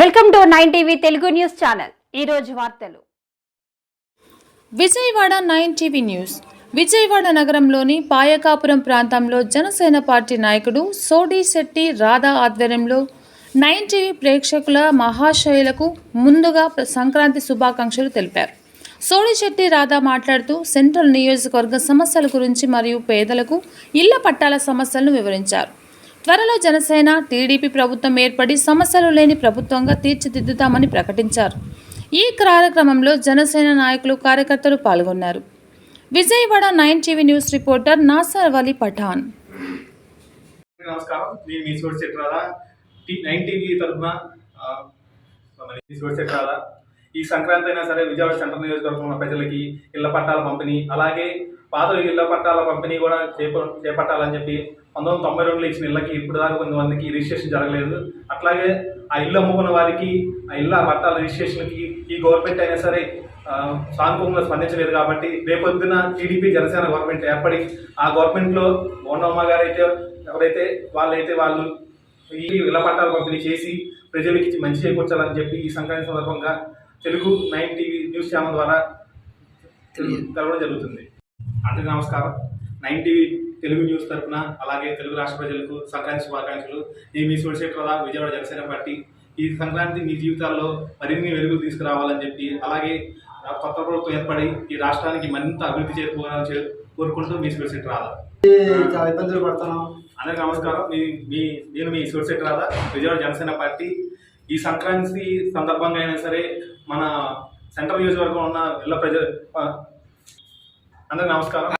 Welcome to nine TV Telugu news channel. ఈ రోజు వార్తలు. Vijayawada nine TV news. Vijayawada నగరంలోని పాయకాపురం ప్రాంతంలో జనసేన పార్టీ నాయకుడు సోడి శెట్టి రాధా ఆధ్వర్యంలో నైన్ టీవీ ప్రేక్షకుల మహాశయులకు ముందుగా సంక్రాంతి శుభాకాంక్షలు తెలిపారు. సోడి శెట్టి రాధా మాట్లాడుతూ సెంట్రల్ నియోజకవర్గ సమస్యల గురించి మరియు పేదలకు ఇళ్ళ పట్టాల సమస్యలను వివరించారు. త్వరలో జనసేన టీడీపీ ప్రభుత్వం ఏర్పడి సమస్యలు లేని ప్రభుత్వంగా తీర్చిదిద్దుతామని ప్రకటించారు. ఈ కార్యక్రమంలో జనసేన నాయకులు కార్యకర్తలు పాల్గొన్నారు. Vijayawada nine TV news reporter Nasar Vali Pathan. నమస్కారం. నేను మీ సోడి చిత్రాల నైన్ టీవీ తరఫున మీ సోడి చిత్రాల ఈ సంక్రాంతి అయినా సరే విజయవాడ సెంట్రల్ నియోజకవర్గంలో ఉన్న ప్రజలకి ఇళ్ళ పట్టాల పంపిణీ అలాగే పాత ఇళ్ళ పట్టాల పంపిణీ కూడా చేప చేపట్టాలని చెప్పి పంతొమ్మిది వందల తొంభై రెండులో ఇచ్చిన ఇళ్ళకి ఇప్పుడు దాకా కొంతమందికి రిజిస్ట్రేషన్ జరగలేదు. అట్లాగే ఆ ఇల్లు అమ్ముకున్న వారికి ఆ ఇళ్ళ పట్టాల రిజిస్ట్రేషన్కి ఈ గవర్నమెంట్ అయినా సరే సానుకూలంగా స్పందించలేదు కాబట్టి రేపొద్దున టీడీపీ జనసేన గవర్నమెంట్ ఏర్పడి ఆ గవర్నమెంట్లో మోహనమ్మ గారు అయితే ఎవరైతే వాళ్ళైతే వాళ్ళు ఈ ఇళ్ళ పట్టాలు పంపిణీ చేసి ప్రజలకి మంచి చేకూర్చాలని చెప్పి ఈ సంక్రాంతి సందర్భంగా Telugu nine TV news channel ద్వారా తెలు- తెలవడం జరుగుతుంది. అందరికీ నమస్కారం. నైన్ టీవీ తెలుగు న్యూస్ తరఫున అలాగే తెలుగు రాష్ట్ర ప్రజలకు సంక్రాంతి శుభాకాంక్షలు. నేను మీ సోడిశెట్ల విజయవాడ జనసేన పార్టీ. ఈ సంక్రాంతి మీ జీవితాల్లో మరిన్ని వెలుగులు తీసుకురావాలని చెప్పి అలాగే కొత్త ప్రభుత్వం ఏర్పడి ఈ రాష్ట్రానికి మరింత అభివృద్ధి చేరుకోవాలని కోరుకుంటూ మీ సోడిశెట్టి రాధా చాలా ఇబ్బందులు పడుతున్నాం. అందరికీ నమస్కారం. మీ మీ నేను మీ సోడిశెట్టి రాధా విజయవాడ జనసేన పార్టీ. ఈ సంక్రాంతి సందర్భంగా అయినా సరే మన సెంట్రల్ నియోజకవర్గంలో ఉన్న ఇళ్ళ ప్రజలు అందరికి నమస్కారం.